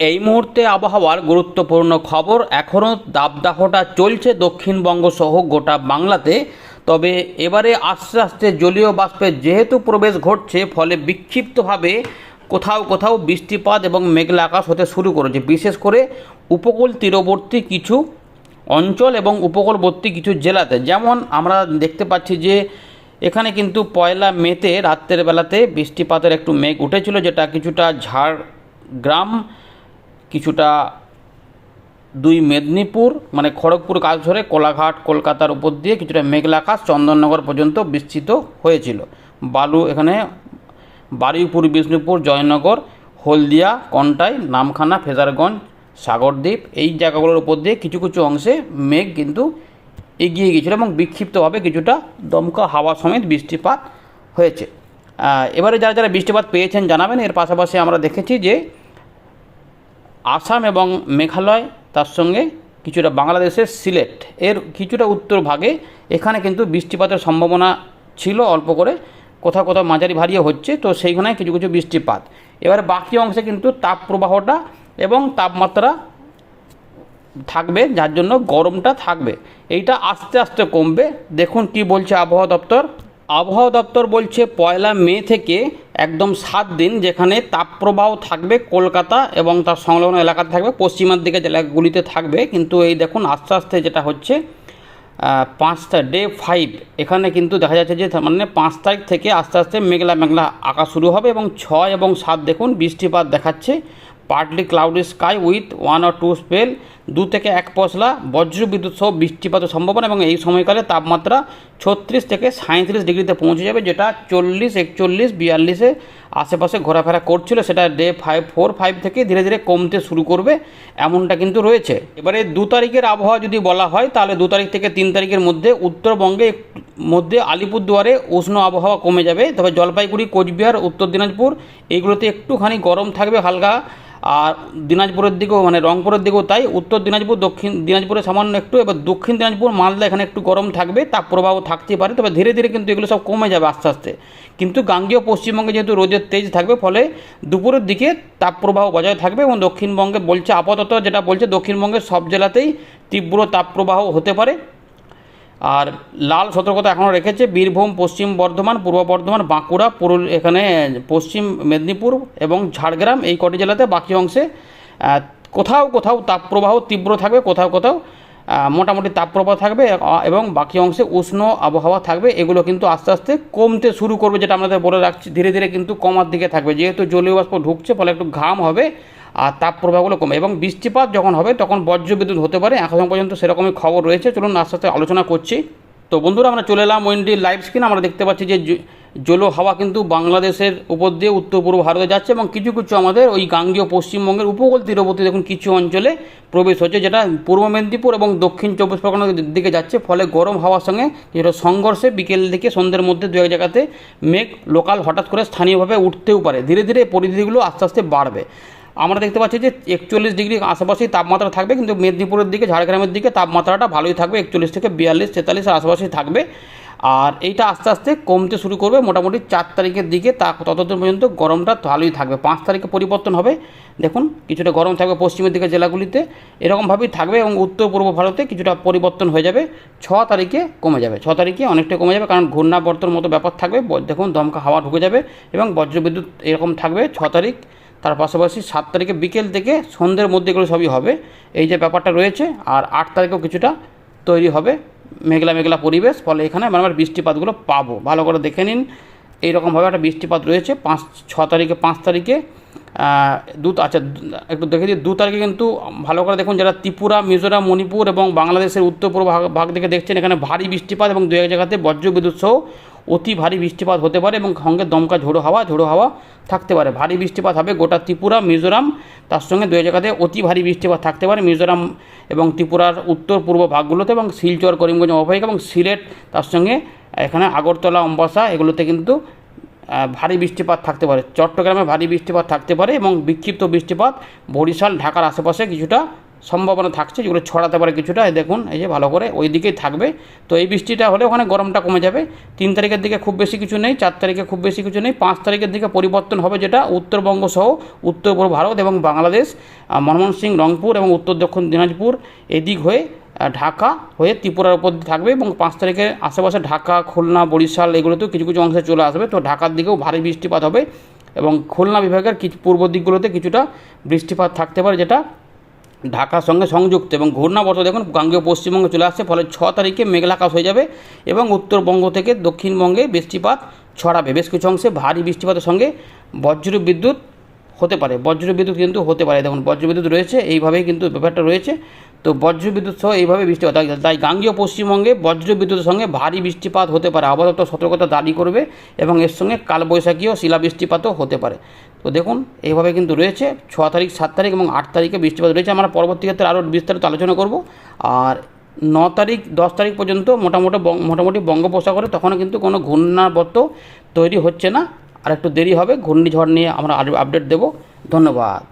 এই মুহূর্তে আবহাওয়ার গুরুত্বপূর্ণ খবর এখনও দাবদাহটা চলছে দক্ষিণবঙ্গ সহ গোটা বাংলাতে। তবে এবারে আস্তে আস্তে জলীয় বাষ্পের যেহেতু প্রবেশ ঘটছে, ফলে বিক্ষিপ্তভাবে কোথাও কোথাও বৃষ্টিপাত এবং মেঘলা আকাশ হতে শুরু করেছে। বিশেষ করে উপকূল তীরবর্তী কিছু অঞ্চল এবং উপকূলবর্তী কিছু জেলাতে। যেমন আমরা দেখতে পাচ্ছি যে, এখানে কিন্তু পয়লা মেতে রাত্রের বেলাতে বৃষ্টিপাতের একটু মেঘ উঠেছিল, যেটা কিছুটা ঝাড়গ্রাম কিছুটা দুই মেদিনীপুর মানে খড়গপুর কাজ ধরে কোলাঘাট, কলকাতার উপর দিয়ে কিছুটা মেঘলা আকাশ চন্দননগর পর্যন্ত বিস্তৃত হয়েছিল। বালু এখানে বারুইপুর, বিষ্ণুপুর, জয়নগর, হলদিয়া, কন্টাই, নামখানা, ফেজারগঞ্জ, সাগরদ্বীপ, এই জায়গাগুলোর উপর দিয়ে কিছু কিছু অংশে মেঘ কিন্তু এগিয়ে গিয়েছিল এবং বিক্ষিপ্তভাবে কিছুটা দমকা হাওয়া সমেত বৃষ্টিপাত হয়েছে। এবারে যারা যারা বৃষ্টিপাত পেয়েছেন জানাবেন, এর পাশাপাশি আমরা দেখেছি যে আসাম এবং মেঘালয়, তার সঙ্গে কিছুটা বাংলাদেশের সিলেট। এর কিছুটা উত্তর ভাগে এখানে কিন্তু বৃষ্টিপাতের সম্ভাবনা ছিল অল্প করে। কোথাও কোথাও মাঝারি ভারিয়ে হচ্ছে, তো সেইখানে কিছু কিছু বৃষ্টিপাত। এবার বাকি অংশে কিন্তু তাপ প্রবাহটা এবং তাপমাত্রা থাকবে, যার জন্য গরমটা থাকবে। এইটা আস্তে আস্তে কমবে। দেখুন কি বলছে আবহাওয়া দপ্তর। আবহাওয়া দপ্তর বলছে পয়লা মে থেকে একদম সাত দিন যেখানে তাপপ্রবাহ থাকবে কলকাতা এবং তার সংলগ্ন এলাকাতে থাকবে, পশ্চিমের দিকে জেলাগুলিতে থাকবে। কিন্তু এই দেখুন আস্তে আস্তে যেটা হচ্ছে পাঁচটা ডে ফাইভ, এখানে কিন্তু দেখা যাচ্ছে যে মানে পাঁচ তারিখ থেকে আস্তে আস্তে মেঘলা মেঘলা আঁকা শুরু হবে এবং ছয় এবং সাত দেখুন বৃষ্টিপাত দেখাচ্ছে। Partly cloudy sky with one or two spell দু থেকে এক পশলা বজ্র বিদ্যুৎ সহ বৃষ্টিপাতের সম্ভাবনা এবং এই সময়কালে তাপমাত্রা ছত্রিশ থেকে সাঁত্রিশ ডিগ্রিতে পৌঁছে যাবে, যেটা চল্লিশ, একচল্লিশ, বিয়াল্লিশে আশেপাশে ঘোরাফেরা করছিল, সেটা ডে ফাইভ ফোর ফাইভ থেকে ধীরে ধীরে কমতে শুরু করবে, এমনটা কিন্তু রয়েছে। এবারে দু তারিখের আবহাওয়া যদি বলা হয়, তাহলে দু তারিখ থেকে তিন তারিখের মধ্যে উত্তরবঙ্গে মধ্যে আলিপুরদুয়ারে উষ্ণ আবহাওয়া কমে যাবে, তবে জলপাইগুড়ি, কোচবিহার, উত্তর দিনাজপুর এইগুলোতে একটুখানি গরম থাকবে হালকা, আর দিনাজপুরের দিকেও মানে রংপুরের দিকেও তাই, উত্তর দিনাজপুর, দক্ষিণ দিনাজপুরে সামান্য একটু, এবার দক্ষিণ দিনাজপুর, মালদা এখানে একটু গরম থাকবে তাপ থাকতেই পারে, তবে ধীরে ধীরে কিন্তু এগুলো সব কমে যাবে আস্তে আস্তে। কিন্তু গাঙ্গেয় পশ্চিমবঙ্গে যেহেতু রোদের তেজ থাকবে, ফলে দুপুরের দিকে তাপপ্রবাহ বজায় থাকবে এবং দক্ষিণবঙ্গে বলছে, আপাতত যেটা বলছে, দক্ষিণবঙ্গের সব জেলাতেই তীব্র তাপপ্রবাহ হতে পারে। আর লাল সতর্কতা এখনও রেখেছে বীরভূম, পশ্চিম বর্ধমান, পূর্ব বর্ধমান, বাঁকুড়া, পুরুল, এখানে, পশ্চিম মেদিনীপুর এবং ঝাড়গ্রাম এই কটি জেলাতে বাকি অংশে কোথাও কোথাও তাপপ্রবাহ তীব্র থাকবে, কোথাও কোথাও মোটামুটি তাপপ্রবাহ থাকবে এবং বাকি অংশে উষ্ণ আবহাওয়া থাকবে। এগুলো কিন্তু আস্তে আস্তে কমতে শুরু করবে, যেটা আমাদের বলে রাখছি। ধীরে ধীরে কিন্তু কমার দিকে থাকবে। যেহেতু জলীয় বাষ্প ঢুকছে, ফলে একটু ঘাম হবে আর তাপপ্রবাহগুলো কমে। এবং বৃষ্টিপাত যখন হবে, তখন বজ্রবিদ্যুৎ হতে পারে। এখন পর্যন্ত সেরকমই খবর রয়েছে। চলুন আস্তে আস্তে আলোচনা করছি। তো বন্ধুরা আমরা চলে এলাম ওয়েন্ডি লাইভ স্ক্রিন আমরা দেখতে পাচ্ছি যে জলো হাওয়া কিন্তু বাংলাদেশের উপর দিয়ে উত্তর পূর্ব ভারতে যাচ্ছে এবং কিছু কিছু আমাদের ওই গাঙ্গীয় পশ্চিমবঙ্গের উপকূল তীরবর্তী দেখুন কিছু অঞ্চলে প্রবেশ হচ্ছে, যেটা পূর্ব মেদিনীপুর এবং দক্ষিণ চব্বিশ পরগনার দিকে যাচ্ছে। ফলে গরম হাওয়ার সঙ্গে যেটা সংঘর্ষে বিকেল থেকে সন্ধ্যের মধ্যে দু এক জায়গাতে মেঘ লোকাল হঠাৎ করে স্থানীয়ভাবে উঠতেও পারে। ধীরে ধীরে পরিধিগুলো আস্তে আস্তে বাড়বে। আমরা দেখতে পাচ্ছি যে একচল্লিশ ডিগ্রি আশেপাশেই তাপমাত্রা থাকবে, কিন্তু মেদিনীপুরের দিকে, ঝাড়গ্রামের দিকে তাপমাত্রাটা ভালোই থাকবে, একচল্লিশ থেকে বিয়াল্লিশ, তেতাল্লিশের আশেপাশেই থাকবে। আর এইটা আস্তে আস্তে কমতে শুরু করবে, মোটামুটি চার তারিখের দিকে, তা ততদিন পর্যন্ত গরমটা ভালোই থাকবে। পাঁচ তারিখে পরিবর্তন হবে। দেখুন, কিছুটা গরম থাকবে পশ্চিমের দিকে জেলাগুলিতে, এরকমভাবেই থাকবে এবং উত্তর পূর্ব ভারতে কিছুটা পরিবর্তন হয়ে যাবে। ছ তারিখে কমে যাবে। ছ তারিখে অনেকটা কমে যাবে, কারণ ঘূর্ণাবর্তর মতো ব্যাপার থাকবে দেখুন দমকা হাওয়া ঢুকে যাবে এবং বজ্রবিদ্যুৎ এরকম থাকবে ছ তারিখ। তার পাশাপাশি সাত তারিখে বিকেল থেকে সন্ধ্যের মধ্যে এগুলো সবই হবে। এই যে ব্যাপারটা রয়েছে, আর আট তারিখেও কিছুটা তৈরি হবে মেঘলা মেঘলা পরিবেশ, ফলে এখানে আমরা আবার বৃষ্টিপাতগুলো পাবো। ভালো করে দেখে নিন, এইরকমভাবে একটা বৃষ্টিপাত রয়েছে। পাঁচ, ছ তারিখে, পাঁচ তারিখে দু আচ্ছা একটু দেখে দিই, দু তারিখে কিন্তু ভালো করে দেখুন, যারা ত্রিপুরা, মিজোরাম, মণিপুর এবং বাংলাদেশের উত্তর পূর্ব ভাগ ভাগ থেকে দেখছেন, এখানে ভারী বৃষ্টিপাত এবং দু এক জায়গাতে বজ্রবিদ্যুৎ সহ অতি ভারী বৃষ্টিপাত হতে পারে এবং সঙ্গে দমকা ঝোড়ো হাওয়া ঝোড়ো হাওয়া থাকতে পারে। ভারী বৃষ্টিপাত হবে গোটা ত্রিপুরা, মিজোরাম, তার সঙ্গে দুই জায়গাতে অতি ভারী বৃষ্টিপাত থাকতে পারে। মিজোরাম এবং ত্রিপুরার উত্তর পূর্ব ভাগগুলোতে এবং শিলচর, করিমগঞ্জ, অববাহিকা এবং সিলেট, তার সঙ্গে এখানে আগরতলা, অম্বাসা, এগুলোতে কিন্তু ভারী বৃষ্টিপাত থাকতে পারে। চট্টগ্রামে ভারী বৃষ্টিপাত থাকতে পারে এবং বিক্ষিপ্ত বৃষ্টিপাত, বরিশাল, ঢাকার আশেপাশে কিছুটা সম্ভাবনা থাকছে যেগুলো ছড়াতে পারে কিছুটা। দেখুন, এই যে ভালো করে ওই দিকেই থাকবে। তো এই বৃষ্টিটা হলে ওখানে গরমটা কমে যাবে। তিন তারিখের দিকে খুব বেশি কিছু নেই, চার তারিখে খুব বেশি কিছু নেই। পাঁচ তারিখের দিকে পরিবর্তন হবে যেটা উত্তরবঙ্গ সহ উত্তর পূর্ব ভারত এবং বাংলাদেশ মনমোহন সিং রংপুর এবং উত্তর দক্ষিণ দিনাজপুর এদিক হয়ে ঢাকা হয়ে ত্রিপুরার উপর থাকবে এবং পাঁচ তারিখে আশেপাশে ঢাকা, খুলনা, বরিশাল এগুলোতেও কিছু কিছু অংশে চলে আসবে। তো ঢাকার দিকেও ভারী বৃষ্টিপাত হবে এবং খুলনা বিভাগের কিছু পূর্ব দিকগুলোতে কিছুটা বৃষ্টিপাত থাকতে পারে যেটা ঢাকার সঙ্গে সংযুক্ত এবং ঘূর্ণাবর্ত দেখুন, গাঙ্গেয় পশ্চিমবঙ্গে চলে আসছে, ফলে ছ তারিখে মেঘলাকাশ হয়ে যাবে এবং উত্তরবঙ্গ থেকে দক্ষিণবঙ্গে বৃষ্টিপাত ছড়াবে। বেশ কিছু অংশে ভারী বৃষ্টিপাতের সঙ্গে বজ্র বিদ্যুৎ হতে পারে। বজ্র বিদ্যুৎ কিন্তু হতে পারে। দেখুন, বজ্র বিদ্যুৎ রয়েছে, এইভাবেই কিন্তু ব্যাপারটা রয়েছে। তো বজ্র বিদ্যুৎ সহ এইভাবে বৃষ্টিপাত, তাই গাঙ্গীয় পশ্চিমবঙ্গে বজ্র বিদ্যুতের সঙ্গে ভারী বৃষ্টিপাত হতে পারে। আপাতত সতর্কতা জারি করবে এবং এর সঙ্গে কালবৈশাখী ও শিলাবৃষ্টিপাতও হতে পারে। তো দেখুন, এইভাবে কিন্তু রয়েছে। ছ তারিখ, সাত তারিখ এবং আট তারিখে বৃষ্টিপাত রয়েছে। আমরা পরবর্তী ক্ষেত্রে আরও বিস্তারিত আলোচনা করব। আর ন তারিখ, দশ তারিখ পর্যন্ত মোটামুটি মোটামুটি বঙ্গোপসাগরে তখনও কিন্তু কোনো ঘূর্ণাবর্ত তৈরি হচ্ছে না। আর একটু দেরি হবে। ঘূর্ণিঝড় নিয়ে আমরা আপডেট দেবো। ধন্যবাদ।